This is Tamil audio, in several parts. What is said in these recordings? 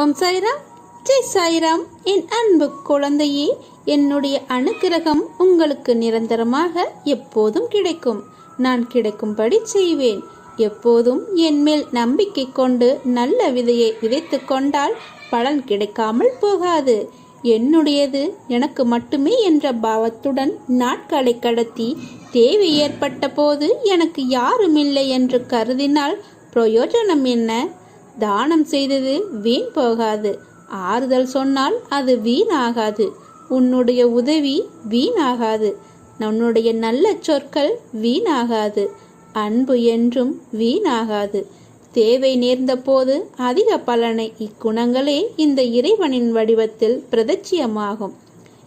ஓம் சாய்ராம். ஜெய் சாய்ராம். என் அன்பு குழந்தையே என்னுடைய அனுக்கிரகம் உங்களுக்கு நிரந்தரமாக எப்போதும் கிடைக்கும். நான் கிடைக்கும்படி செய்வேன். எப்போதும் என் மேல் நம்பிக்கை கொண்டு நல்ல விதையை விதைத்து கொண்டால் பலன் கிடைக்காமல் போகாது. என்னுடையது எனக்கு மட்டுமே என்ற பாவத்துடன் நாட்களை கடத்தி தேவை ஏற்பட்ட போது எனக்கு யாருமில்லை என்று கருதினால் பிரயோஜனம் என்ன? தானம் செய்தது வீண் போகாது. ஆறுதல் சொன்னால் அது வீணாகாது. உன்னுடைய உதவி வீணாகாது. உன்னுடைய நல்ல சொற்கள் வீணாகாது. அன்பு என்றும் வீணாகாது. தேவை நேர்ந்த போது அதிக பலனை இக்குணங்களே இந்த இறைவனின் வடிவத்தில் பிரதட்சியமாகும்.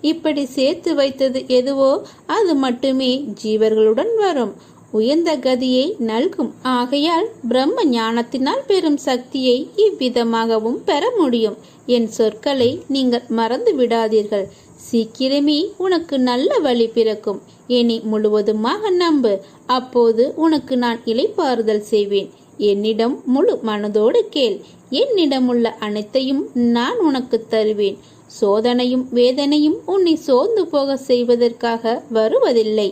இப்படி சேர்த்து வைத்தது எதுவோ அது மட்டுமே ஜீவர்களுடன் வரும். உயர்ந்த கதியை நல்கும் ஆகையால் பிரம்ம ஞானத்தினால் பெறும் சக்தியை இவ்விதமாகவும் பெற முடியும். என் சொற்களை நீங்கள் மறந்து விடாதீர்கள். சீக்கிரமே உனக்கு நல்ல வழி பிறக்கும். என்னை முழுவதுமாக நம்பு. அப்போது உனக்கு நான் இலைப்பாறுதல் செய்வேன். என்னிடம் முழு மனதோடு கேள். என்னிடம் உள்ள அனைத்தையும் நான் உனக்கு தருவேன். சோதனையும் வேதனையும் உன்னை சோர்ந்து போக செய்வதற்காக வருவதில்லை.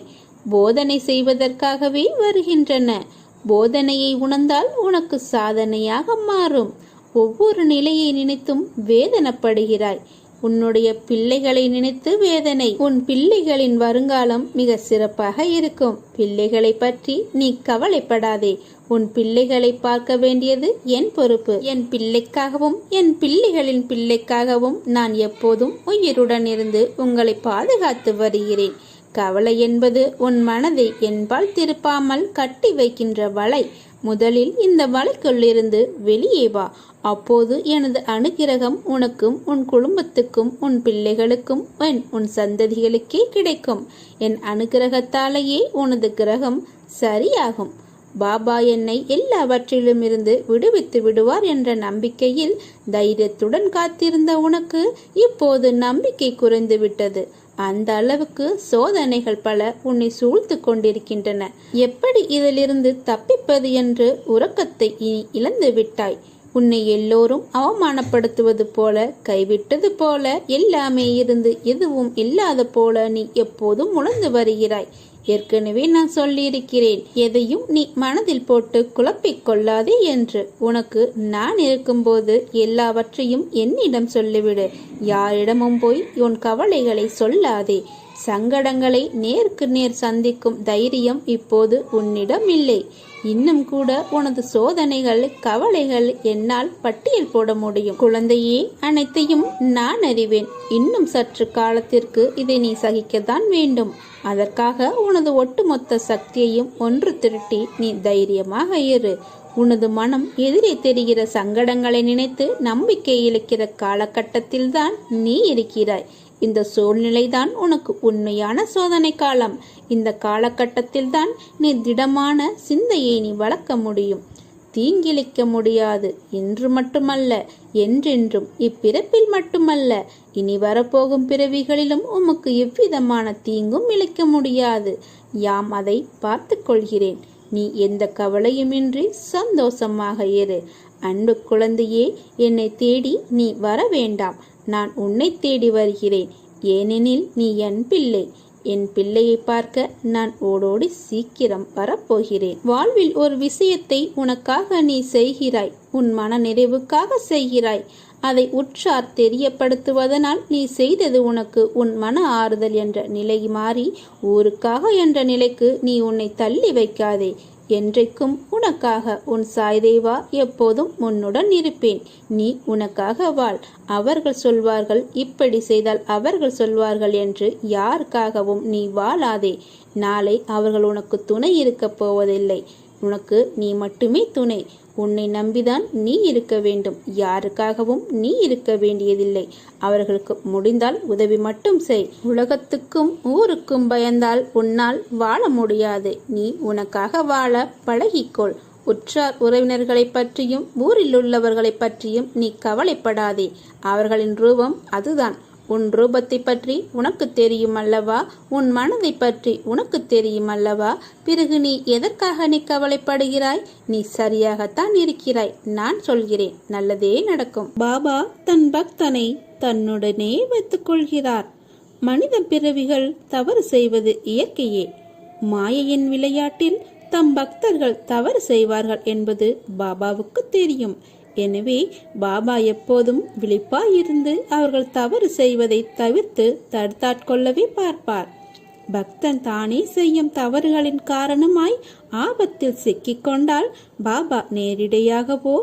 போதனை செய்வதற்காகவே வருகின்றன. போதனையை உணர்ந்தால் உனக்கு சாதனையாக மாறும். ஒவ்வொரு நிலையை நினைத்தும் வேதனைப்படுகிறாய். உன்னுடைய பிள்ளைகளை நினைத்து வேதனை. உன் பிள்ளைகளின் வருங்காலம் மிக சிறப்பாக இருக்கும். பிள்ளைகளை பற்றி நீ கவலைப்படாதே. உன் பிள்ளைகளை பார்க்க வேண்டியது என் பொறுப்பு. என் பிள்ளைக்காகவும் என் பிள்ளைகளின் பிள்ளைக்காகவும் நான் எப்போதும் உயிருடன் இருந்து உங்களை பாதுகாத்து வருகிறேன். கவலை என்பது உன் மனதை என்பால் திருப்பாமல் கட்டி வைக்கின்ற வலை. முதலில் இந்த வலைக்குள்ளிருந்து வெளியே வா. அப்போது எனது அனுகிரகம் உனக்கும் உன் குடும்பத்துக்கும் உன் பிள்ளைகளுக்கும் என் உன் சந்ததிகளுக்கே கிடைக்கும். என் அனுகிரகத்தாலேயே உனது கிரகம் சரியாகும். பாபா என்னை எல்லாவற்றிலும் இருந்து விடுவித்து விடுவார் என்ற நம்பிக்கையில் தைரியத்துடன் காத்திருந்த உனக்கு இப்போது நம்பிக்கை குறைந்து விட்டது அந்த அளவுக்கு சோதனைகள் பல உன்னை சூழ்த்து கொண்டிருக்கின்றன. எப்படி இதிலிருந்து தப்பிப்பது என்று உறக்கத்தை இனி இழந்து விட்டாய். உன்னை எல்லோரும் அவமானப்படுத்துவது போல கைவிட்டது போல எல்லாமே இருந்து எதுவும் இல்லாத போல நீ எப்போதும் உணர்ந்து வருகிறாய். ஏற்கனவே நான் சொல்லியிருக்கிறேன். எதையும் நீ மனதில் போட்டு குழப்பிக் கொள்ளாதே என்று. உனக்கு நான் இருக்கும்போது எல்லாவற்றையும் என்னிடம் சொல்லிவிடு. யாரிடமும் போய் உன் கவலைகளை சொல்லாதே. சங்கடங்களை நேருக்கு நேர் சந்திக்கும் தைரியம் இப்போது உன்னிடம் இல்லை. இன்னும் கூட உனது சோதனைகள் கவலைகள் என்னால் பட்டியல் போட முடியும். குழந்தையே அனைத்தையும் நான் அறிவேன். இன்னும் சற்று காலத்திற்கு இதை நீ சகிக்கத்தான் வேண்டும். அதற்காக உனது ஒட்டுமொத்த சக்தியையும் ஒன்று திருட்டி நீ தைரியமாக இரு. உனது மனம் எதிரே தெரிகிற சங்கடங்களை நினைத்து நம்பிக்கை இழக்கிற காலகட்டத்தில்தான் நீ இருக்கிறாய். இந்த சூழ்நிலைதான் உனக்கு உண்மையான சோதனை காலம். இந்த காலகட்டத்தில் தான் நீ திடமான சிந்தையை நீ வளர்க்க முடியும். தீங்கிழிக்க முடியாது இன்று மட்டுமல்ல என்றென்றும் இப்பிறப்பில் மட்டுமல்ல. இனி வரப்போகும் பிறவிகளிலும் உமக்கு எவ்விதமான தீங்கும் இழைக்க முடியாது. யாம் அதை பார்த்து கொள்கிறேன். நீ எந்த கவலையுமின்றி சந்தோஷமாக இரு. அன்பு குழந்தையே என்னை தேடி நீ வர வேண்டாம். நான் உன்னை தேடி வருகிறேன். ஏனெனில் நீ என் பிள்ளை. என் பிள்ளையை பார்க்க நான் ஓடோடி சீக்கிரம் வரப்போகிறேன். வாழ்வில் ஒரு விஷயத்தை உனக்காக நீ செய்கிறாய். உன் மன நிறைவுக்காக செய்கிறாய். அதை உற்றார் தெரியப்படுத்துவதனால் நீ செய்தது உனக்கு உன் மன ஆறுதல் என்ற நிலை மாறி ஊருக்காக என்ற நிலைக்கு நீ உன்னை தள்ளி வைக்காதே. என்றைக்கும் உனக்காக உன் சாய்தேவா எப்போதும் உன்னுடன் இருப்பேன். நீ உனக்காக வாழ். அவர்கள் சொல்வார்கள் இப்படி செய்தால் அவர்கள் சொல்வார்கள் என்று யாருக்காகவும் நீ வாழாதே. நாளை அவர்கள் உனக்கு துணை இருக்கப் போவதில்லை. உனக்கு நீ மட்டுமே துணை. உன்னை நம்பிதான் நீ இருக்க வேண்டும். யாருக்காகவும் நீ இருக்க வேண்டியதில்லை. அவர்களுக்கு முடிந்தால் உதவி மட்டும் செய். உலகத்துக்கும் ஊருக்கும் பயந்தால் உன்னால் வாழ முடியாது. நீ உனக்காக வாழ பழகிக்கொள். உற்றார் உறவினர்களை பற்றியும் ஊரில் உள்ளவர்களை பற்றியும் நீ கவலைப்படாதே. அவர்களின் ரூபம் அதுதான். உன் ரூபத்தை பற்றி உனக்கு தெரியும் அல்லவா? உன் மனதை பற்றி உனக்கு தெரியும் அல்லவா? பிறகு நீ எதற்காக நீ கவலைப்படுகிறாய்? நீ சரியாகத்தான் இருக்கிறாய். நான் சொல்கிறேன் நல்லதே நடக்கும். பாபா தன் பக்தனை தன்னுடனே வைத்துக் கொள்கிறார். மனித பிறவிகள் தவறு செய்வது இயற்கையே. மாயையின் விளையாட்டில் தம் பக்தர்கள் தவறு செய்வார்கள் என்பது பாபாவுக்கு தெரியும். எனவே பாபா எப்போதும் விழிப்பாயிருந்து அவர்கள் தவறு செய்வதை தவிர்த்து தடுத்தாட்கொள்ளவே பார்ப்பார். பக்தன் தானே செய்யும் தவறுகளின் காரணமாய் ஆபத்தில் சிக்கிக்கொண்டால் பாபா நேரிடையாகவோ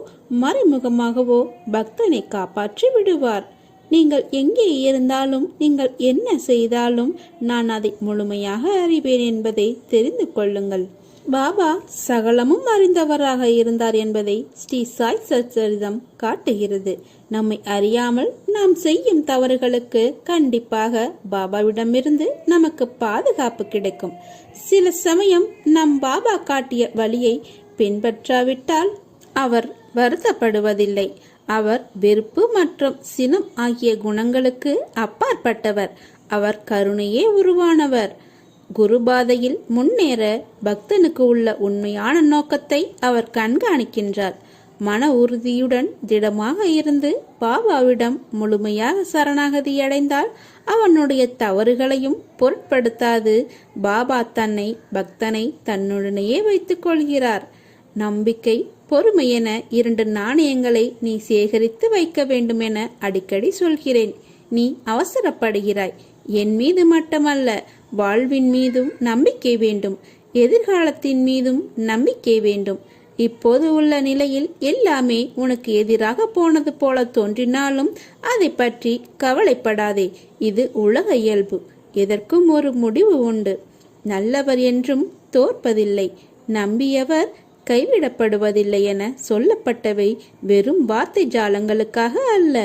மறைமுகமாகவோ பக்தனை காப்பாற்றி விடுவார். நீங்கள் எங்கே இருந்தாலும் நீங்கள் என்ன செய்தாலும் நான் அதை முழுமையாக அறிவேன் என்பதை தெரிந்து கொள்ளுங்கள். பாபா சகலமும் அறிந்தவராக இருந்தார் என்பதை ஸ்ரீ சாய் சச்சரிதம் காட்டுகிறது. நம்மை அறியாமல் நாம் செய்யும் தவறுகளுக்கு கண்டிப்பாக பாபாவிடமிருந்து நமக்கு பாதுகாப்பு கிடைக்கும். சில சமயம் நம் பாபா காட்டிய வழியை பின்பற்றாவிட்டால் அவர் வருத்தப்படுவதில்லை. அவர் வெறுப்பு மற்றும் சினம் ஆகிய குணங்களுக்கு அப்பாற்பட்டவர். அவர் கருணையே உருவானவர். குருபாதையில் முன்னேற பக்தனுக்கு உள்ள உண்மையான நோக்கத்தை அவர் கண்காணிக்கின்றார். மன உறுதியுடன் திடமாக இருந்து பாபாவிடம் முழுமையாக சரணாகதி அடைந்தால் அவனுடைய தவறுகளையும் பொருட்படுத்தாது. பாபா தன்னை பக்தனை தன்னுடனேயே வைத்துக் கொள்கிறார். நம்பிக்கை பொறுமை என இரண்டு நாணயங்களை நீ சேகரித்து வைக்க வேண்டும் என அடிக்கடி சொல்கிறேன். நீ அவசரப்படுகிறாய். என் மீது மட்டுமல்ல வாழ்வின் மீதும் நம்பிக்கை வேண்டும். எதிர்காலத்தின் மீதும் நம்பிக்கை வேண்டும். இப்போது உள்ள நிலையில் எல்லாமே உனக்கு எதிராக போனது போல தோன்றினாலும் அதை பற்றி கவலைப்படாதே. இது உலக இயல்பு. எதற்கும் ஒரு முடிவு உண்டு. நல்லவர் என்றும் தோற்பதில்லை. நம்பியவர் கைவிடப்படுவதில்லை என சொல்லப்பட்டவை வெறும் வார்த்தை ஜாலங்களுக்காக அல்ல.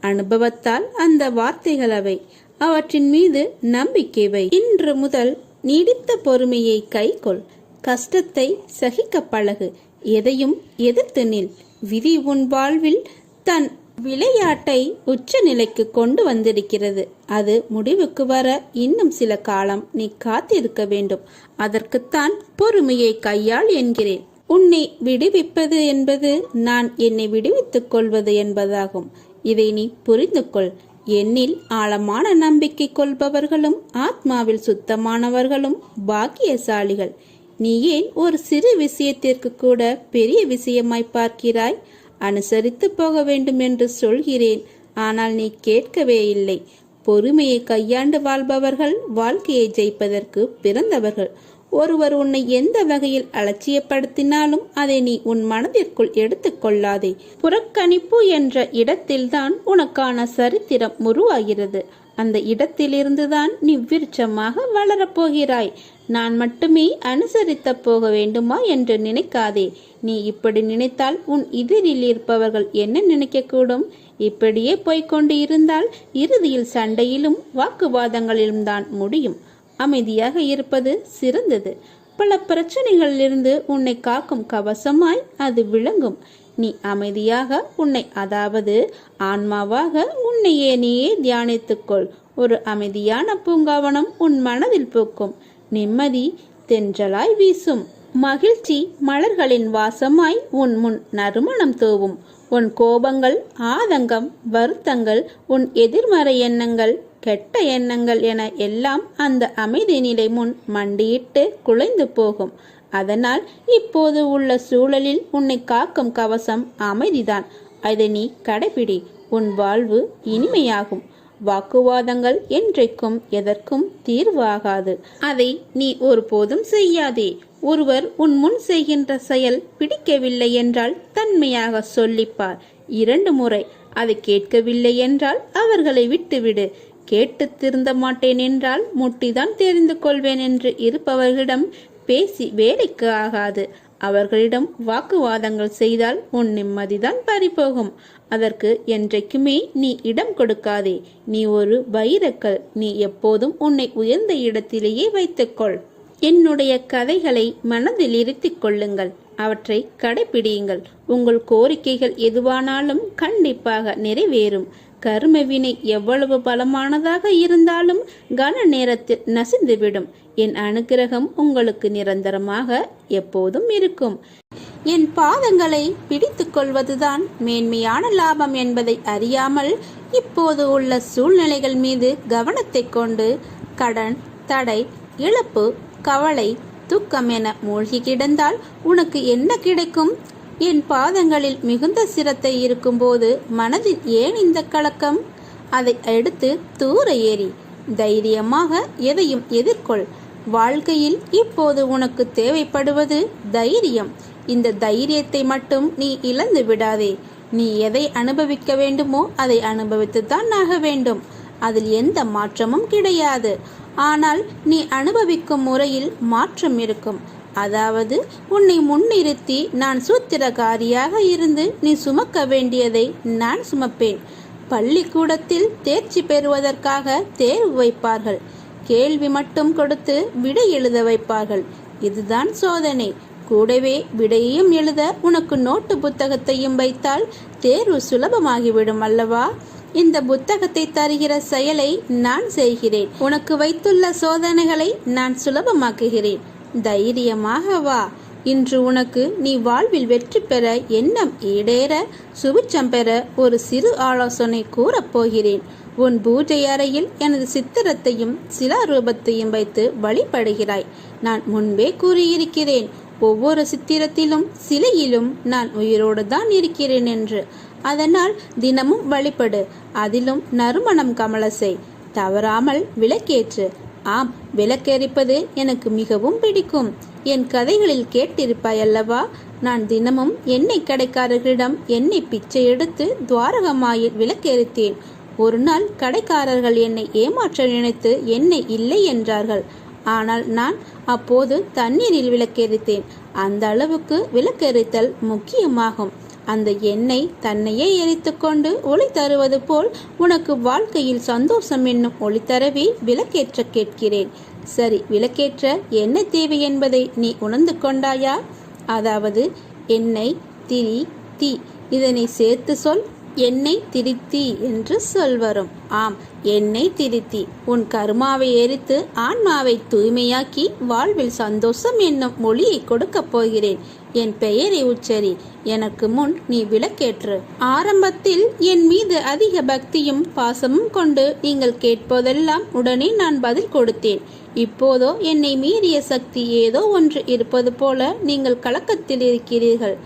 அனுபவத்தால் அந்த வார்த்தைகள் அவை. அவற்றின் மீது நம்பிக்கை வை. இன்று முதல் நீடித்த பொறுமையை கைக்கொள். கஷ்டத்தை சகிக்க பழகு. எதையும் எதிர்த்து நில். விதி உன் வாழ்வில் தன் விளையாட்டை உச்ச நிலைக்கு கொண்டு வந்திருக்கிறது. அது முடிவுக்கு வர இன்னும் சில காலம் நீ காத்திருக்க வேண்டும். அதற்குத்தான் பொறுமையை கையாள் என்கிறேன். உன்னை விடுவிப்பது என்பது நான் என்னை விடுவித்துக் கொள்வது என்பதாகும். இதை நீ புரிந்து கொள் என்னில் ஆழமான நம்பிக்கை கொள்பவர்களும் ஆத்மாவில் சுத்தமானவர்களும் பாக்கியசாலிகள். நீ ஏன் ஒரு சிறு விஷயத்திற்கு கூட பெரிய விஷயமாய் பார்க்கிறாய்? அனுசரித்து போக வேண்டும் என்று சொல்கிறேன். ஆனால் நீ கேட்கவே இல்லை. பொறுமையை கையாண்டு வாழ்பவர்கள் வாழ்க்கையை ஜெயிப்பதற்கு பிறந்தவர்கள். ஒருவர் உன்னை எந்த வகையில் அலட்சியப்படுத்தினாலும் அதை நீ உன் மனதிற்குள் எடுத்துக்கொள்ளாதே. புறக்கணிப்பு என்ற இடத்தில்தான் உனக்கான சரித்திரம் உருவாகிறது. அந்த இடத்திலிருந்துதான் நீ விருட்சமாக வளரப்போகிறாய். நான் மட்டுமே அனுசரித்த போக வேண்டுமா என்று நினைக்காதே. நீ இப்படி நினைத்தால் உன் எதிரில் இருப்பவர்கள் என்ன நினைக்கக்கூடும்? இப்படியே போய்கொண்டு இருந்தால் இறுதியில் சண்டையிலும் வாக்குவாதங்களிலும் தான் முடியும். அமைதியாக இருப்பது சிறந்தது. பல பிரச்சனைகளிலிருந்து உன்னை காக்கும் கவசமாய் அது விளங்கும். நீ அமைதியாக உன்னை அதாவது ஆன்மாவாக உன்னையே நீயே தியானித்துக்கொள். ஒரு அமைதியான பூங்காவனம் உன் மனதில் பூக்கும். நிம்மதி தென்றலாய் வீசும். மகிழ்ச்சி மலர்களின் வாசமாய் உன் முன் நறுமணம் தூவும். உன் கோபங்கள் ஆதங்கம் வருத்தங்கள் உன் எதிர்மறை எண்ணங்கள் கெட்ட எண்ணங்கள் என எல்லாம் அந்த அமைதி நிலை முன் மண்டியிட்டு குலைந்து போகும். அதனால் இப்போது உள்ள சூழலில் உன்னை காக்கும் கவசம் அமைதிதான். அதை நீ கடைபிடி. உன் வாழ்வு இனிமையாகும். வாக்குவாதங்கள் என்றைக்கும் எதற்கும் தீர்வாகாது. அதை நீ ஒருபோதும் செய்யாதே. ஒருவர் உன் முன் செய்கின்ற செயல் பிடிக்கவில்லை என்றால் தன்மையாக சொல்லிப்பார். இரண்டு முறை அதை கேட்கவில்லை என்றால் அவர்களை விட்டுவிடு. கேட்டு திருந்த மாட்டேன் என்றால் முட்டிதான் தெரிந்து கொள்வேன் என்று இருப்பவர்களிடம் பேசி வேலைக்கு ஆகாது. அவர்களிடம் வாக்குவாதங்கள் செய்தால் உன் நிம்மதிதான் பறிபோகும். அதற்கு என்றைக்குமே நீ இடம் கொடுக்காதே. நீ ஒரு வைரக்கல். நீ எப்போதும் உன்னை உயர்ந்த இடத்திலேயே வைத்துக்கொள். என்னுடைய கதைகளை மனதில் இருத்திக் கொள்ளுங்கள். அவற்றை கடைபிடியுங்கள். உங்கள் கோரிக்கைகள் எதுவானாலும் கண்டிப்பாக நிறைவேறும். கர்ம வினை எவ்வளவு பலமானதாக இருந்தாலும் கன நேரத்தில் நசிந்துவிடும். என் அனுக்கிரகம் உங்களுக்கு நிரந்தரமாக எப்போதும் இருக்கும். என் பாதங்களை பிடித்துக் கொள்வதுதான் மேன்மையான லாபம் என்பதை அறியாமல் இப்போது உள்ள சூழ்நிலைகள் மீது கவனத்தை கொண்டு கடன் தடை இழப்பு கவலை துக்கம் என மூழ்கி கிடந்தால் உனக்கு என்ன கிடைக்கும்? என் பாதங்களில் மிகுந்த சிரத்தை இருக்கும்போது மனதில் ஏன் இந்த கலக்கம்? அதை எடுத்து தூர ஏறி தைரியமாக எதையும் எதிர்கொள். வாழ்க்கையில் இப்போது உனக்கு தேவைப்படுவது தைரியம். இந்த தைரியத்தை மட்டும் நீ இழந்து விடாதே. நீ எதை அனுபவிக்க வேண்டுமோ அதை அனுபவித்துத்தான் ஆக வேண்டும். அதில் எந்த மாற்றமும் கிடையாது. ஆனால் நீ அனுபவிக்கும் முறையில் மாற்றம் இருக்கும். அதாவது உன்னை முன்னிறுத்தி நான் சூத்திரகாரியாக இருந்து நீ சுமக்க வேண்டியதை நான் சுமப்பேன். பள்ளிக்கூடத்தில் தேர்ச்சி பெறுவதற்காக தேர்வு வைப்பார்கள். கேள்வி மட்டும் கொடுத்து விடை எழுத வைப்பார்கள். இதுதான் சோதனை. கூடவே விடையையும் எழுத உனக்கு நோட்டு புத்தகத்தையும் வைத்தால் தேர்வு சுலபமாகிவிடும் அல்லவா? இந்த புத்தகத்தை தருகிற செயலை நான் செய்கிறேன். உனக்கு வைத்துள்ள சோதனைகளை நான் சுலபமாக்குகிறேன். தைரியமாக வா. இன்று உனக்கு நீ வாழ்வில் வெற்றி பெற எண்ணம் ஈடேற சுபிச்சம் பெற ஒரு சிறு ஆலோசனை கூறப் போகிறேன். உன் பூஜை அறையில் எனது சித்திரத்தையும் சிலாரூபத்தையும் வைத்து வழிபடுகிறாய். நான் முன்பே கூறியிருக்கிறேன் ஒவ்வொரு சித்திரத்திலும் சிலையிலும் நான் உயிரோடு தான் இருக்கிறேன் என்று. அதனால் தினமும் வழிபடு அதிலும் நறுமணம் கமலசை. தவறாமல் விளக்கேற்று ஆம் விளக்கெரிப்பது எனக்கு மிகவும் பிடிக்கும். என் கதைகளில் கேட்டிருப்பாய் அல்லவா நான் தினமும் எண்ணெய் கடைக்காரர்களிடம் எண்ணெய் பிச்சை எடுத்து துவாரகமாயில் விளக்கெரித்தேன் ஒரு நாள் கடைக்காரர்கள் என்னை ஏமாற்ற நினைத்து எண்ணெய் இல்லை என்றார்கள். ஆனால் நான் அப்போது தண்ணீரில் விளக்கெரித்தேன் அந்த அளவுக்கு விளக்கெரித்தல் முக்கியமாகும். அந்த எண்ணெய் தன்னையே எரித்துக்கொண்டு ஒளி தருவது போல் உனக்கு வாழ்க்கையில் சந்தோஷம் என்னும் ஒளி தரவே விளக்கேற்ற கேட்கிறேன். சரி விளக்கேற்ற என்ன தேவை என்பதை நீ உணர்ந்து கொண்டாயா? அதாவது எண்ணெய் திரி தீ இதனை சேர்த்து சொல். என்னை திருத்தி என்று சொல்வரும். ஆம் என்னை திருத்தி. உன் கருமாவை எரித்து ஆன்மாவை தூய்மையாக்கி வாழ்வில் சந்தோஷம் என்னும் மொழியை கொடுக்கப் போகிறேன். என் பெயரை உச்சரி. எனக்கு முன் நீ விளக்கேற்று. ஆரம்பத்தில் என் மீது அதிக பக்தியும் பாசமும் கொண்டு நீங்கள் கேட்பதெல்லாம் உடனே நான் பதில் கொடுத்தேன். இப்போதோ என்னை மீறிய சக்தி ஏதோ ஒன்று இருப்பது போல நீங்கள் கலக்கத்தில் இருக்கிறீர்கள்.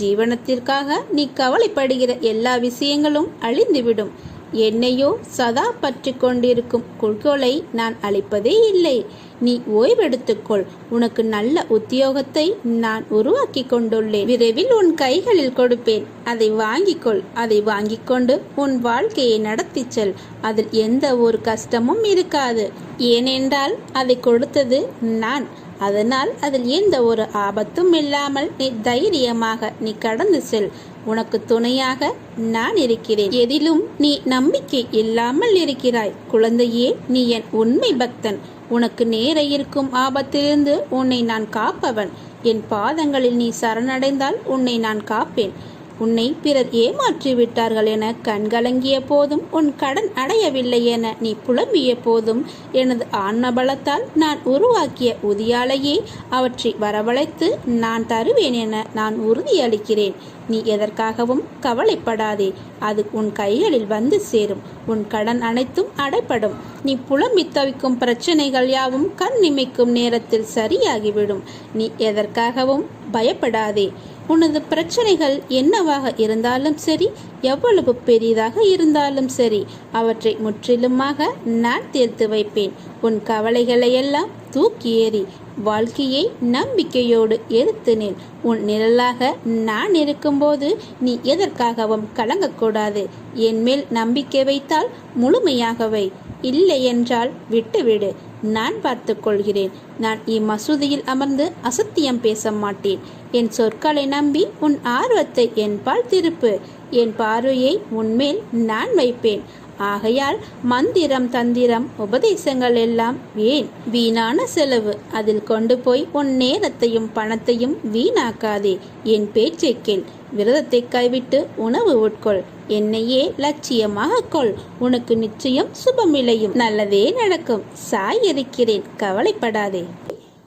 ஜீவனத்திற்காக நீ கவலைப்படுகிற எல்லா விஷயங்களும் அழிந்துவிடும். என்னையோ சதா பற்றி கொண்டிருக்கும் குறிக்கோளை நான் அளிப்பதே இல்லை. நீ ஓய்வெடுத்துக்கொள். உனக்கு நல்ல உத்தியோகத்தை நான் உருவாக்கி கொண்டுள்ளேன். விரைவில் உன் கைகளில் கொடுப்பேன். அதை வாங்கிக்கொள். அதை வாங்கிக் கொண்டு உன் வாழ்க்கையை நடத்தி செல். அதில் எந்த ஒரு கஷ்டமும் இருக்காது. ஏனென்றால் அதை கொடுத்தது நான். அதனால் அதில் எந்த ஒரு ஆபத்தும் இல்லாமல் நீ தைரியமாக நீ கடந்து செல். உனக்கு துணையாக நான் இருக்கிறேன். எதிலும் நீ நம்பிக்கை இல்லாமல் இருக்கிறாய். குழந்தையே நீ என் உண்மை பக்தன். உனக்கு நேர இருக்கும் ஆபத்திலிருந்து உன்னை நான் காப்பவன். என் பாதங்களில் நீ சரணடைந்தால் உன்னை நான் காப்பேன். உன்னை பிறர் ஏமாற்றி விட்டார்கள் என கண்கலங்கிய போதும் உன் கடன் அடையவில்லை என நீ புலம்பிய போதும். எனது ஆன்மபலத்தால் நான் உருவாக்கிய உதியாலையே அவற்றை வரவழைத்து நான் தருவேன் என நான் உறுதியளிக்கிறேன். நீ எதற்காகவும் கவலைப்படாதே. அது உன் கைகளில் வந்து சேரும். உன் கடன் அனைத்தும் அடைப்படும். நீ புலம்பி தவிக்கும் பிரச்சனைகள் யாவும் கண் நிமைக்கும் நேரத்தில் சரியாகிவிடும். நீ எதற்காகவும் பயப்படாதே. உனது பிரச்சனைகள் என்னவாக இருந்தாலும் சரி எவ்வளவு பெரிதாக இருந்தாலும் சரி அவற்றை முற்றிலுமாக நான் தீர்த்து வைப்பேன். உன் கவலைகளை எல்லாம் தூக்கி ஏறி வாழ்க்கையை நம்பிக்கையோடு எடுத்து நில் உன் நிழலாக நான் இருக்கும்போது நீ எதற்காகவும் கலங்கக்கூடாது. என் மேல் நம்பிக்கை வைத்தால் முழுமையாகவை இல்லை என்றால் விட்டுவிடு. நான் பார்த்து கொள்கிறேன் நான் இம்மசூதியில் அமர்ந்து அசத்தியம் பேச மாட்டேன் என் சொற்களை நம்பி உன் ஆர்வத்தை என்பால் திருப்பு. என் பார்வையை உன்மேல் நான் வைப்பேன். ஆகையால் மந்திரம் தந்திரம் உபதேசங்கள் எல்லாம் ஏன் வீணான செலவு? அதில் கொண்டு போய் உன் நேரத்தையும் பணத்தையும் வீணாக்காதே. என் பேச்சை கேள். விரதத்தை கைவிட்டு உணவு உட்கொள். என்னையே லட்சியமாக கொள். உனக்கு நிச்சயம் சுபமில்லையும். நல்லதே நடக்கும். சாய் இருக்கிறேன் கவலைப்படாதே.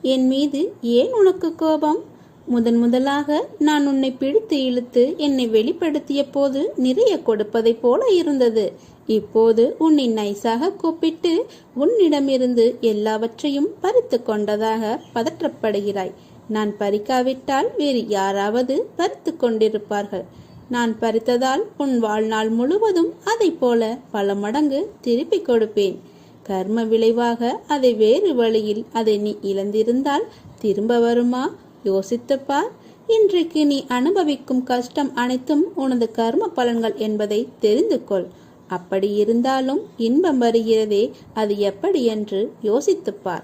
என் மீது ஏன் உனக்கு கோபம்? முதன் முதலாக நான் உன்னை பிடித்து இழுத்து என்னை வெளிப்படுத்திய போது நிறைய கொடுப்பதைப் போல இருந்தது. இப்போது உன்னை நைசாக கூப்பிட்டு உன்னிடமிருந்து எல்லாவற்றையும் பறித்து கொண்டதாக பதற்றப்படுகிறாய். நான் பறிக்காவிட்டால் வேறு யாராவது பறித்து கொண்டிருப்பார்கள். நான் பறித்ததால் உன் வாழ்நாள் முழுவதும் அதை போல பல மடங்கு திருப்பிக் கொடுப்பேன். கர்ம விளைவாக அதை வேறு வழியில் அதை நீ இழந்திருந்தால் திரும்ப வருமா? யோசித்துப்பார். இன்றைக்கு நீ அனுபவிக்கும் கஷ்டம் அனைத்தும் உனது கர்ம பலன்கள் என்பதை தெரிந்து கொள் அப்படி இருந்தாலும் இன்பம் வருகிறதே அது எப்படி என்று யோசித்துப்பார்.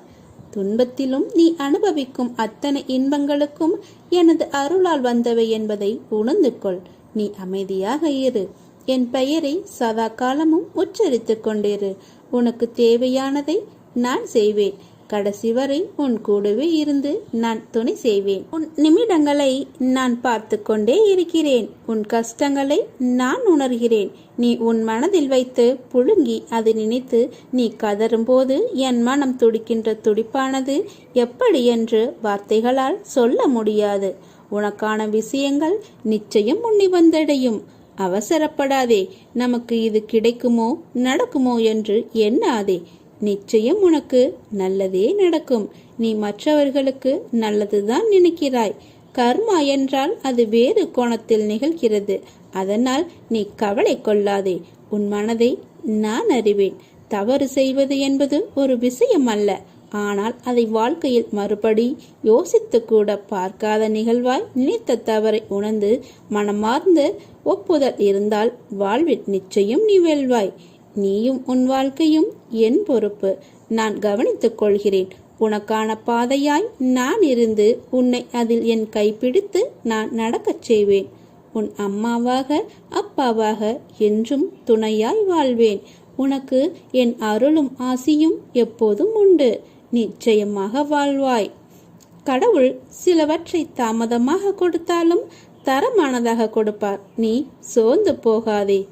துன்பத்திலும் நீ அனுபவிக்கும் அத்தனை இன்பங்களுக்கும் எனது அருளால் வந்தவை என்பதை உணர்ந்து கொள் நீ அமைதியாக இரு. என் பெயரை சதா காலமும் உச்சரித்துக் கொண்டிரு. உனக்கு தேவையானதை நான் செய்வேன். கடைசி வரை உன் கூடவே இருந்து நான் துணை செய்வேன். உன் நிமிடங்களை நான் பார்த்து கொண்டே இருக்கிறேன். உன் கஷ்டங்களை நான் உணர்கிறேன். நீ உன் மனதில் வைத்து புழுங்கி அதை நினைத்து நீ கதறும்போது என் மனம் துடிக்கின்ற துடிப்பானது எப்படி என்று வார்த்தைகளால் சொல்ல முடியாது. உனக்கான விஷயங்கள் நிச்சயம் உன்னை வந்தடையும். அவசரப்படாதே. நமக்கு இது கிடைக்குமோ நடக்குமோ என்று எண்ணாதே. நிச்சயம் உனக்கு நல்லதே நடக்கும். நீ மற்றவர்களுக்கு நல்லதுதான் நினைக்கிறாய். கர்மா என்றால் அது வேறு கோணத்தில் நிகழ்கிறது. அதனால் நீ கவலை கொள்ளாதே. உன் மனதை நான் அறிவேன். தவறு செய்வது என்பது ஒரு விஷயம் அல்ல. ஆனால் அதை வாழ்க்கையில் மறுபடி யோசித்து கூட பார்க்காத நிகழ்வாய் நினைத்த தவறை உணர்ந்து மனமார்ந்து ஒப்புதல் இருந்தால் வாழ்வில் நிச்சயம் நீ வெல்வாய். நீயும் உன் வாழ்க்கையும் என் பொறுப்பு. நான் கவனித்துக் கொள்கிறேன். உனக்கான பாதையாய் நான் இருந்து உன்னை அதில் என் கைப்பிடித்து நான் நடக்கச் செய்வேன். உன் அம்மாவாக அப்பாவாக என்றும் துணையாய் வாழ்வேன். உனக்கு என் அருளும் ஆசியும் எப்போதும் உண்டு. நிச்சயமாக வாழ்வாய். கடவுள் சிலவற்றை தாமதமாக கொடுத்தாலும் தரமானதாக கொடுப்பார். நீ சோர்ந்து போகாதே.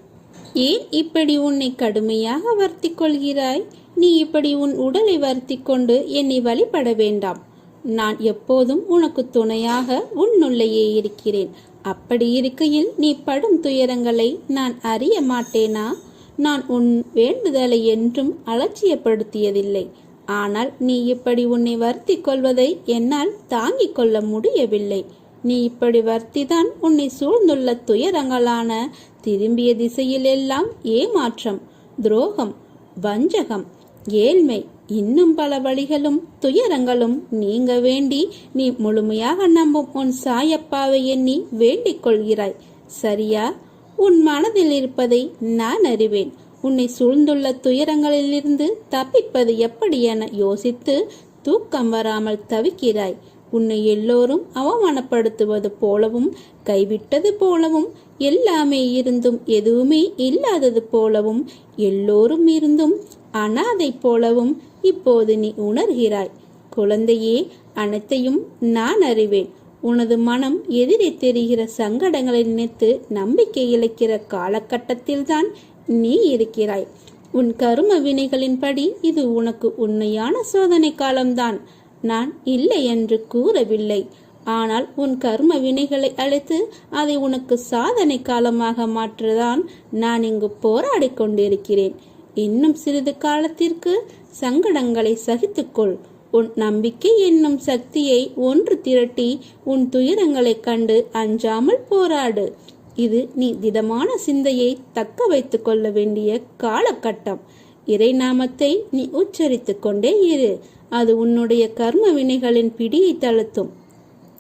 ஏன் இப்படி உன்னை கடுமையாக வருத்திக் கொள்கிறாய் நீ இப்படி உன் உடலை வருத்திக் கொண்டு என்னை வழிபட வேண்டாம். நான் எப்போதும் உனக்கு துணையாக உன்னுள்ளேயே இருக்கிறேன். அப்படி இருக்கையில் நீ படும் துயரங்களை நான் அறிய மாட்டேனா? நான் உன் வேண்டுதலை என்றும் அலட்சியப்படுத்தியதில்லை. ஆனால் நீ இப்படி உன்னை வருத்தி கொள்வதை என்னால் தாங்கிக் கொள்ள முடியவில்லை. நீ இப்படி வர்த்திதான் உன்னை சூழ்ந்துள்ள துயரங்களான திரும்பிய திசையிலெல்லாம் ஏமாற்றம் துரோகம் வஞ்சகம் ஏழ்மை. இன்னும் பல வழிகளும் துயரங்களும் நீங்க வேண்டி நீ முழுமையாக நம்பும் உன் சாயப்பாவை எண்ணி வேண்டிக் கொள்கிறாய். சரியா? உன் மனதில் இருப்பதை நான் அறிவேன். உன்னை சூழ்ந்துள்ள துயரங்களிலிருந்து தப்பிப்பது எப்படி என யோசித்து தூக்கம் வராமல் தவிக்கிறாய். உன்னை எல்லோரும் அவமானப்படுத்துவது போலவும் கைவிட்டது போலவும் எல்லாமே இருந்தும் எதுவுமே இல்லாதது போலவும் எல்லோரும் இருந்தும் அனாதை போலவும் இப்போது நீ உணர்கிறாய். குழந்தையே அனைத்தையும் நான் அறிவேன். உனது மனம் எதிரே தெரிகிற சங்கடங்களை நினைத்து நம்பிக்கை இழக்கிற காலகட்டத்தில்தான் நீ இருக்கிறாய். உன் கரும வினைகளின்படி இது உனக்கு உண்மையான சோதனை காலம்தான். நான் இல்லை என்று கூறவில்லை. ஆனால் உன் கர்ம வினைகளை அழைத்து அதை உனக்கு சாதனை காலமாக மாற்றதான் நான் இங்கு போராடிக் கொண்டிருக்கிறேன். இன்னும் சிறிது காலத்திற்கு சங்கடங்களை சகித்துக்கொள். உன் நம்பிக்கை என்னும் சக்தியை ஒன்று திரட்டி உன் துயரங்களைக் கண்டு அஞ்சாமல் போராடு. இது நீ திடமான சிந்தையை தக்க வைத்துக் கொள்ள வேண்டிய காலகட்டம். இறை நாமத்தை நீ உச்சரித்துக் கொண்டே இரு. அது உன்னுடைய கர்ம வினைகளின் பிடியை தளர்த்தும்.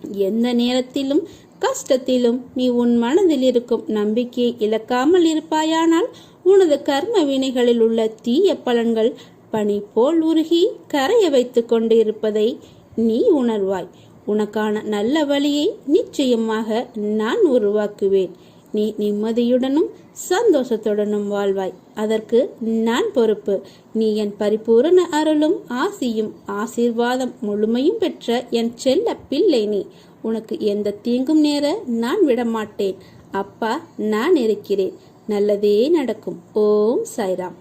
எந்த நேரத்திலும் கஷ்டத்திலும் நீ உன் மனதில் இருக்கும் நம்பிக்கையை இழக்காமல் இருப்பாயானால் உனது கர்ம வினைகளில் உள்ள தீய பலன்கள் பனி போல் உருகி கரைய வைத்துக் கொண்டு இருப்பதை நீ உணர்வாய். உனக்கான நல்ல வழியை நிச்சயமாக நான் உருவாக்குவேன். நீ நிம்மதியுடனும் சந்தோஷத்துடனும் வாழ்வாய். அதற்கு நான் பொறுப்பு. நீ என் பரிபூரண அருளும் ஆசியும் ஆசீர்வாதம் முழுமையும் பெற்ற என் செல்ல பிள்ளை நீ. உனக்கு எந்த தீங்கும் நேர நான் விடமாட்டேன். அப்பா நான் இருக்கிறேன். நல்லதே நடக்கும். ஓம் சாய்ராம்.